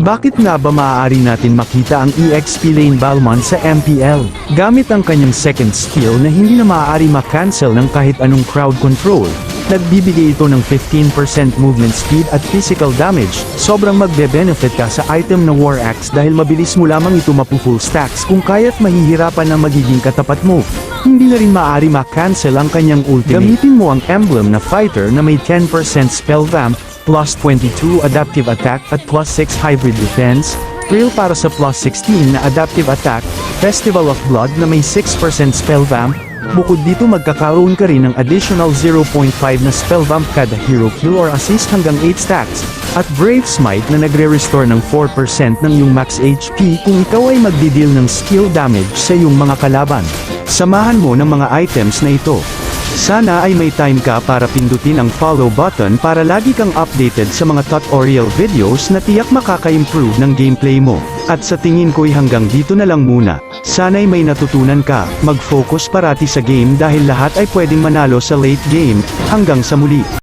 Bakit nga ba maaari natin makita ang EXP Lane Balmon sa MPL? Gamit ang kanyang second skill na hindi na maaari makancel ng kahit anong crowd control, nagbibigay ito ng 15% movement speed at physical damage, sobrang magbe-benefit ka sa item na War Axe dahil mabilis mo lamang ito mapu-full stacks kung kaya't mahihirapan na magiging katapat mo. Hindi na rin maaari makancel ang kanyang ultimate. Gamitin mo ang emblem na fighter na may 10% spell vamp, plus 22 adaptive attack at plus 6 hybrid defense, Thrill para sa plus 16 na adaptive attack, Festival of Blood na may 6% spell vamp, bukod dito magkakaroon ka rin ng additional 0.5 na spell vamp kada hero kill or assist hanggang 8 stacks, at Brave Smite na nagre-restore ng 4% ng iyong max HP kung ikaw ay magdideal ng skill damage sa iyong mga kalaban. Samahan mo ng mga items na ito. Sana ay may time ka para pindutin ang follow button para lagi kang updated sa mga tutorial videos na tiyak makaka-improve ng gameplay mo. At sa tingin ko'y hanggang dito na lang muna. Sana'y may natutunan ka, mag-focus parati sa game dahil lahat ay pwedeng manalo sa late game. Hanggang sa muli.